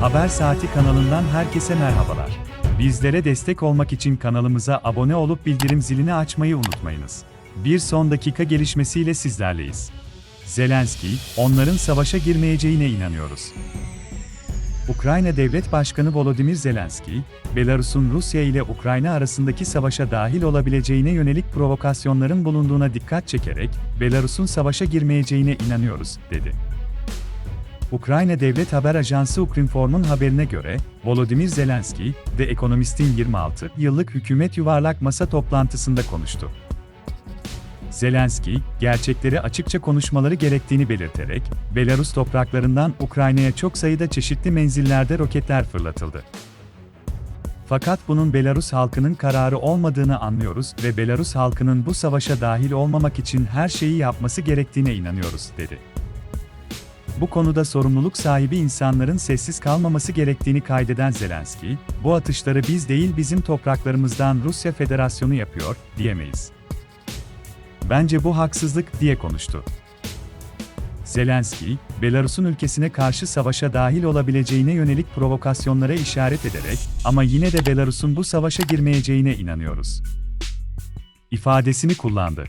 Haber Saati kanalından herkese merhabalar. Bizlere destek olmak için kanalımıza abone olup bildirim zilini açmayı unutmayınız. Bir son dakika gelişmesiyle sizlerleyiz. Zelenski, onların savaşa girmeyeceğine inanıyoruz. Ukrayna Devlet Başkanı Volodymyr Zelenski, Belarus'un Rusya ile Ukrayna arasındaki savaşa dahil olabileceğine yönelik provokasyonların bulunduğuna dikkat çekerek, Belarus'un savaşa girmeyeceğine inanıyoruz, dedi. Ukrayna Devlet Haber Ajansı Ukrinform'un haberine göre, Volodymyr Zelenski, The Economist'in 26 yıllık hükümet yuvarlak masa toplantısında konuştu. Zelenski, gerçekleri açıkça konuşmaları gerektiğini belirterek, Belarus topraklarından Ukrayna'ya çok sayıda çeşitli menzillerde roketler fırlatıldı. Fakat bunun Belarus halkının kararı olmadığını anlıyoruz ve Belarus halkının bu savaşa dahil olmamak için her şeyi yapması gerektiğine inanıyoruz, dedi. Bu konuda sorumluluk sahibi insanların sessiz kalmaması gerektiğini kaydeden Zelenski, bu atışları biz değil bizim topraklarımızdan Rusya Federasyonu yapıyor, diyemeyiz. Bence bu haksızlık, diye konuştu. Zelenski, Belarus'un ülkesine karşı savaşa dahil olabileceğine yönelik provokasyonlara işaret ederek, ama yine de Belarus'un bu savaşa girmeyeceğine inanıyoruz. ifadesini kullandı.